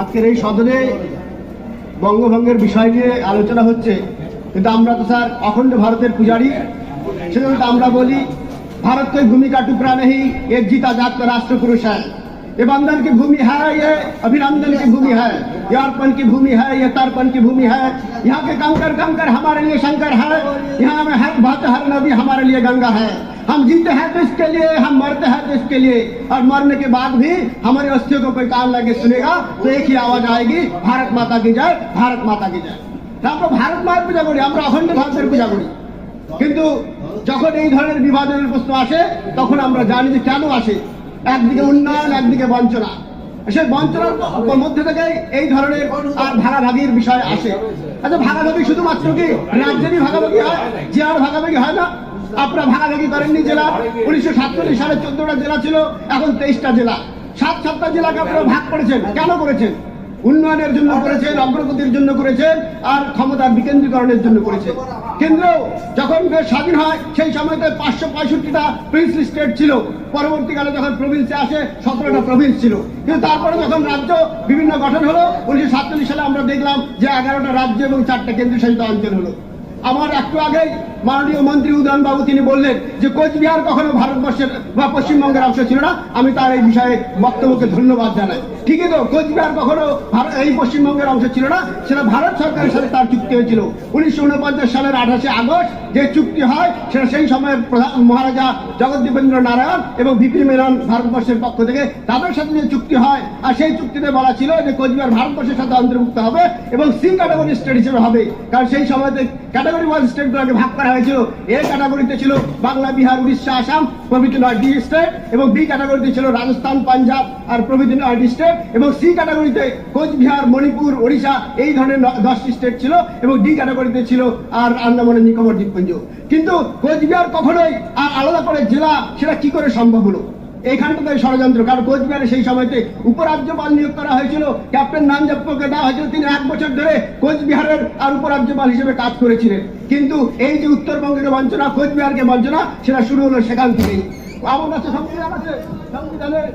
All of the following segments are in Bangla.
আজকের এই সদনে বঙ্গভঙ্গের বিষয় নিয়ে আলোচনা হচ্ছে কিন্তু আমরা তো স্যার অখণ্ড ভারতের পূজারী সেজন্য তো আমরা বলি भारत कोई भूमि का टुकड़ा नहीं एक जीता जात का राष्ट्र पुरुष है ये बंधन की भूमि है ये अभिनंदन की भूमि है ये अर्पण की भूमि है ये तर्पण की भूमि है यहाँ के कंकर कंकर हमारे लिए शंकर है यहाँ में हर बात हर नदी हमारे लिए गंगा है हम जीते हैं तो इसके लिए हम मरते हैं तो इसके लिए और मरने के बाद भी हमारी अस्थियों को कोई कान लगे सुनेगा तो एक ही आवाज आएगी भारत माता की जय भारत माता की जय তা আমরা ভারত মায়ের পূজা করি আমরা অখণ্ড ভারতের পূজা করি কিন্তু যখন এই ধরনের বিভাজনের প্রশ্ন আসে তখন আমরা জানি যে কেন আসে একদিকে উন্নয়ন একদিকে বঞ্চনা সেই বঞ্চনার মধ্যে থেকে এই ধরনের আর ভাগাভাগির বিষয় আসে আচ্ছা ভাগাভাগি শুধুমাত্র কি রাজ্যেরই ভাগাভাগি হয় জেলার ভাগাভাগি হয় না আপনারা ভাগাভাগি করেননি জেলা? উনিশশো সাতচল্লিশ সালে চোদ্দটা জেলা ছিল, এখন তেইশটা জেলা। সাত সাতটা জেলাকে আপনারা ভাগ করেছেন। কেন করেছেন? উন্নয়নের জন্য করেছেন, অগ্রগতির জন্য করেছেন, আর ক্ষমতার বিকেন্দ্রীকরণের জন্য করেছেন। কেন্দ্র যখন স্বাধীন হয়, সেই সময়তে পাঁচশো পঁয়ষট্টিটা প্রিন্সলি স্টেট ছিল। পরবর্তীকালে যখন প্রভিন্সে আসে, সতেরোটা প্রভিন্স ছিল। কিন্তু তারপরে যখন রাজ্য বিভিন্ন গঠন হলো, উনিশশো সাতচল্লিশ সালে আমরা দেখলাম যে এগারোটা রাজ্য এবং চারটা কেন্দ্রশাসিত অঞ্চল হলো। আমার একটু আগেই মাননীয় মন্ত্রী উদয়ন বাবু তিনি বললেন যে কোচবিহার কখনো ভারতবর্ষের বা পশ্চিমবঙ্গের অংশ ছিল না। আমি তার এই বিষয়ে বক্তব্যকে ধন্যবাদ জানাই। ঠিকই তো, কোচবিহার কখনো এই পশ্চিমবঙ্গের অংশ ছিল না, সেটা ভারত সরকারের সাথে তার চুক্তি হয়েছিল। উনিশশো উনপঞ্চাশ সালের আঠাশে আগস্ট যে চুক্তি হয়, সেটা সেই সময়ের প্রধান মহারাজা জগদ্দীপেন্দ্র নারায়ণ এবং বিপি মেনন ভারতবর্ষের পক্ষ থেকে তাদের সাথে যে চুক্তি হয়, আর সেই চুক্তিতে বলা ছিল যে কোচবিহার ভারতবর্ষের সাথে অন্তর্ভুক্ত হবে এবং সি ক্যাটাগরি স্টেট হিসেবে হবে। কারণ সেই সময়তে ক্যাটাগরি ওয়াইজ স্টেটগুলোকে ভাগ করা হয়েছিল। এ ক্যাটাগরিতে ছিল বাংলা, বিহার, উড়িষ্যা, আসাম, প্রভৃতি নয়টি স্টেট এবং বি ক্যাটাগরিতে ছিল রাজস্থান, পাঞ্জাব আর প্রভৃতি নয়টি স্টেট এবং সি ক্যাটাগরিতে কোচবিহার, মণিপুর, ওড়িশা এই ধরনের দশটি স্টেট ছিল এবং ডি ক্যাটাগরিতে ছিল আর আন্দামানের নিকোবর দ্বীপপুঞ্জ। কিন্তু কোচবিহার কখনোই আর আলাদা করে জেলা সেটা কি করে সম্ভব হলো? এইখানটাতে ষড়যন্ত্র। কারণ কোচবিহারে সেই সময়তে উপরাজ্যপাল নিয়োগ করা হয়েছিল। ক্যাপ্টেন নামজাপ্পকে দেওয়া হয়েছিল। তিনি এক বছর ধরে কোচবিহারের আর উপরাজ্যপাল হিসেবে কাজ করেছিলেন। কিন্তু এই যে উত্তরবঙ্গের বঞ্চনা, কোচবিহারকে বঞ্চনা, সেটা শুরু হলো সেখান থেকেই। আমার কাছে সংবিধান আছে। সংবিধানের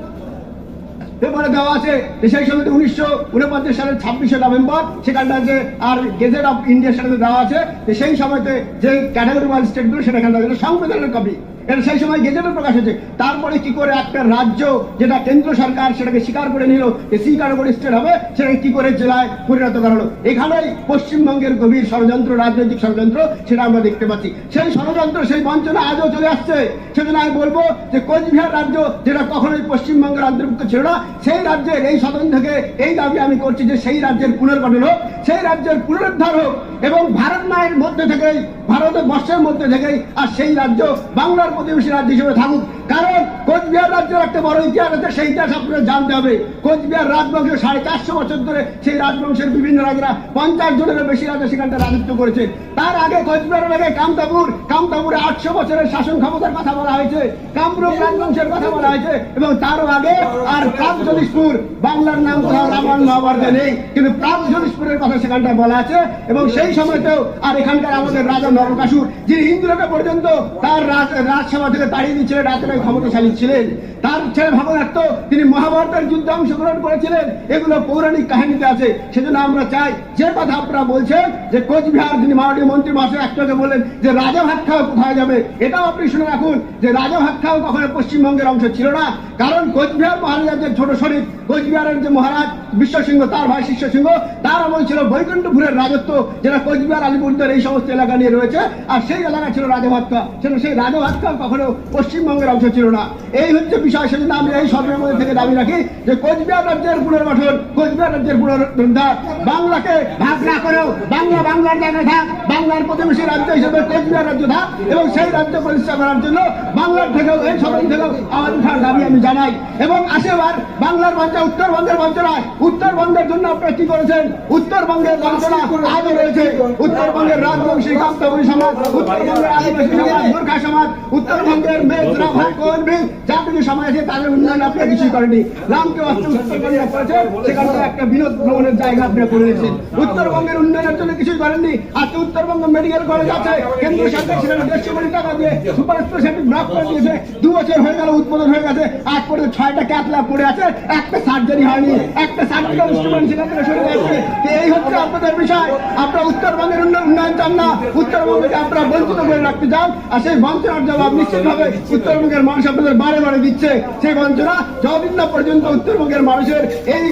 পেপারে দেওয়া আছে সেই সময় উনিশশো উনপঞ্চাশ সালের ছাব্বিশে নভেম্বর, সেখানটা যে আর গেজেট অফ ইন্ডিয়ার সাথে দেওয়া আছে। সেই সময়তে যে ক্যাটাগরি ওয়াইজ স্টেটগুলো সেটা এখানে সংবিধানের কপি এটা সেই সময় গেজেটে প্রকাশ হয়েছে। তারপরে কি করে একটা রাজ্য যেটা কেন্দ্র সরকার সেটাকে স্বীকার করে নিল যে সি ক্যাটাগরি স্টেট হবে, সেটাকে কি করে জেলায় পরিণত করা হলো। এখানেই পশ্চিমবঙ্গের গভীর ষড়যন্ত্র, রাজনৈতিক ষড়যন্ত্র সেটা আমরা দেখতে পাচ্ছি। সেই ষড়যন্ত্র, সেই বঞ্চনা আজও চলে আসছে। সেজন্য আমি বলব যে কোচবিহার রাজ্য, যেটা কখনোই পশ্চিমবঙ্গের অন্তর্ভুক্ত ছিল না, সেই রাজ্যের এই থেকে এই দাবি আমি করছি যে সেই রাজ্যের পুনর্গঠন হোক, সেই রাজ্যের পুনরুদ্ধার হোক এবং ভারত মায়ের মধ্যে থেকেই, ভারতের বর্ষের মধ্যে থেকেই আর সেই রাজ্য বাংলার প্রতিবেশী রাজ্য হিসেবে থাকুক। কারণ কোচবিহার রাজ্যের একটা বড় ইতিহাস আছে সেই ইতিহাস আপনাদের জানতে হবে। কোচবিহার রাজবংশ সাড়ে চারশো বছর ধরে সেই রাজবংশের বিভিন্ন রাজারা পঞ্চাশ জনেরও বেশি রাজা সেখানটা রাজত্ব করেছে। তার আগে কোচবিহারের আগে কামতাপুর, কামতাপুরে আটশো বছরের শাসন ক্ষমতার কথা বলা হয়েছে, কামরূপ রাজবংশের কথা বলা হয়েছে, এবং তারও আগে আর প্রাগজ্যোতিষপুর, বাংলার নাম কোথাও রামায়ণ মহাভারতে নেই, কিন্তু প্রাগজ্যোতিষপুরের কথা সেখানটা বলা আছে, এবং সেই সময়তেও আর এখানকার আমাদের রাজা নরকাসুর, যিনি ইন্দ্রকে পর্যন্ত তার রাজ- রাজসভা থেকে তাড়িয়ে দিয়েছিলেন রাজনৈতিক ক্ষমতাশালী ছিলেন। তার ছেলে ভাবনার্থ তিনি মহাভারতের যুদ্ধে অংশগ্রহণ করেছিলেন। এগুলো পৌরাণিক কাহিনীতে আছে। সেজন্য আমরা চাই, যে কথা আপনারা বলছেন, যে কোচবিহার যিনি মাননীয় মন্ত্রী মহাশয় একটাকে বললেন, যে রাজা ভাত কোথায় যাবে, এটাও আপনি শুনে রাখুন, যে রাজা ভাত কখনো পশ্চিমবঙ্গের অংশ ছিল না। কারণ কোচবিহার মহারাজার ছোট শরীর কোচবিহারের যে মহারাজ বিশ্বসিংহ, তার ভাই শিষ্য সিংহ তার আমল ছিল বৈকুণ্ঠপুরের রাজত্ব, যেটা কোচবিহার আলিপুরদের এই সমস্ত এলাকা নিয়ে রয়েছে। আর সেই এলাকা ছিল রাজাভাতকা। সেটা সেই রাজাভাতকা কখনো পশ্চিমবঙ্গের অংশ ছিল না। এই হচ্ছে বিষয়, সেজন্য আমি এই সবের মধ্যে থেকে দাবি রাখি যে কোচবিহার রাজ্যের পুনর্গঠন, কোচবিহার রাজ্যের পুনরুদ্ধার। বাংলাকে ভাগ না করেও, বাংলা বাংলার জায়গায় থাক, বাংলার প্রতিবেশী রাজ্য হিসেবে কোচবিহার রাজ্য থাক, এবং সেই রাজ্য প্রতিষ্ঠা করার জন্য বাংলার থেকেও, এই সদন থেকেও আওয়াজ উঠার দাবি আমি জানাই। এবং আসেবার বাংলার বঞ্চনা উত্তরবঙ্গের বঞ্চনা উত্তরবঙ্গের জন্য আপনারা কি করেছেন? উত্তরবঙ্গের বঞ্চনা আজও রয়েছে। উত্তরবঙ্গের রাজবংশী কামতাবুরি সমাজ, উত্তরবঙ্গের আদিবাসী সমাজ গোর্খা সমাজ, উত্তরবঙ্গের ভাই কর্মী যাটুকু সময় আছে তাদের উন্নয়ন আপনার কিছুই করেনি রামকে অস্ত্র উত্তরবঙ্গে করেছে সেখানে একটা বিনোদ ভ্রমণের জায়গা আপনি করে দিয়েছেন। উত্তরবঙ্গের উন্নয়নের জন্য কিছুই করেননি। আজকে উত্তরবঙ্গ মেডিকেল কলেজ আছে, কেন্দ্রীয় সরকার সেখানে দেড়শো কোটি টাকা দিয়ে সুপার স্পেশালিটি ব্লক করে দিয়েছে। দু বছর হয়ে গেল উদ্বোধন হয়ে গেছে। আজ পর্যন্ত ছয়টা ক্যাথলা পড়ে আছে, একটা সার্জারি হয়নি। একটা সার্জিক্যাল ইনস্ট্রুমেন্ট সেখান থেকে সরে এই হচ্ছে আপনাদের বিষয়। আপনারা উত্তরবঙ্গের উন্নয়ন চান না। উত্তরবঙ্গকে আপনারা বঞ্চিত করে রাখতে চান। আর সেই বঞ্চনার জবাব নিশ্চিতভাবে উত্তরবঙ্গের মানুষ আপনাদের বারে বারে দিচ্ছে। সেই বঞ্চনা যতদিন না পর্যন্ত উত্তরবঙ্গের মানুষের এই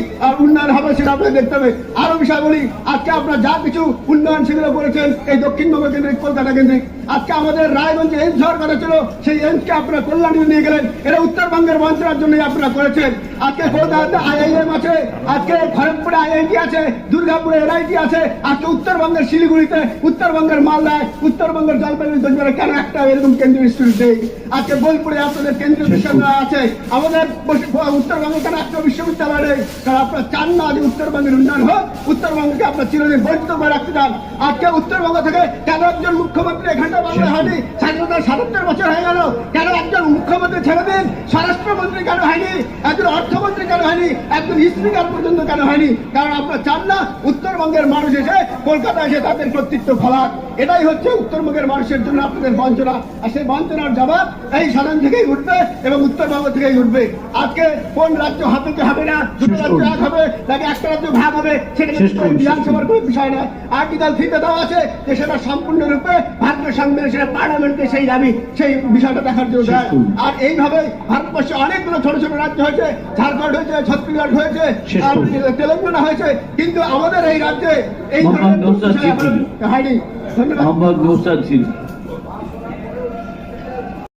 উন্নয়ন হবে সেটা আপনাদের দেখতে হবে। আরও বিষয় বলি, আজকে আপনারা যা কিছু উন্নয়ন সেগুলো করেছেন, এই দক্ষিণবঙ্গ কেন্দ্রিক, কলকাতা কেন্দ্রিক, আজকে আমাদের রায়গঞ্জে এইমস হওয়ার ছিল সেই এইমসকে আপনারা কল্যাণী নিয়ে গেলেন। এটা উত্তরবঙ্গের বঞ্চনার জন্যই আপনারা করেছেন। আজকে কলকাতাতে আইআইএম আছে, আজকে খড়গপুরে আইআইটি আছে দুর্গাপুরে এনআইটি আছে, আজকে উত্তরবঙ্গের শিলিগুড়িতে, উত্তরবঙ্গের মালদায়, উত্তরবঙ্গের জলপাইগুড়ি কোচবিহারে কেন একটা এরকম কেন্দ্রীয় ইনস্টিটিউট নেই? আজকে বোলপুরে আপনাদের কেন্দ্রীয় বিশ্ববিদ্যালয় আছে। আমাদের উত্তরবঙ্গে কেন একটা বিশ্ববিদ্যালয় নেই? কারণ আপনারা চান না যে উত্তরবঙ্গের উন্নয়ন হোক, উত্তরবঙ্গকে আপনার চিরদিন বঞ্চিত করে রাখতে চান। আজকে উত্তরবঙ্গ থেকে কেন একজন মুখ্যমন্ত্রী এখানটা বাংলা হয়নি? স্বাধীনতার সাতাত্তর বছর হয়ে গেল। কেন একজন মুখ্যমন্ত্রী ছেড়ে দিন। স্বরাষ্ট্রমন্ত্রী কেন হয়নি? একজন অর্থমন্ত্রী কেন হয়নি? একজন স্পিকার পর্যন্ত কেন হয়নি? কারণ আপনারা চান না, উত্তরবঙ্গের মানুষ এসে কলকাতা এসে তাদের কর্তৃত্ব ফলাক এটাই হচ্ছে উত্তরবঙ্গের মানুষের জন্য আপনাদের বঞ্চনা। আর সেই বঞ্চনার জবাব এই সাধারণ থেকেই উঠবে এবং উত্তরবঙ্গ থেকেই উঠবে। আজকে কোন রাজ্য হবে কি হবে না? দুটো রাজ্য এক হবে নাকি একটা রাজ্য ভাগ হবে? সেটা বিধানসভার কোনো বিষয় না আর্টিকেল থ্রিতে দেওয়া আছে যে সেটা সম্পূর্ণরূপে ভারতের সংবিধান সেটা পার্লামেন্টে সেই দাবি সেই বিষয়টা দেখার জন্য। আর এইভাবে ভারতবর্ষে অনেকগুলো ছোট ছোট রাজ্য হয়েছে ঝাড়খণ্ড হয়েছে ছত্তিশগড় হয়েছে তেলেঙ্গানা হয়েছে কিন্তু আমাদের এই রাজ্যে এই ধরনের। হয়নি। ধন্যবাদ দোষ আছে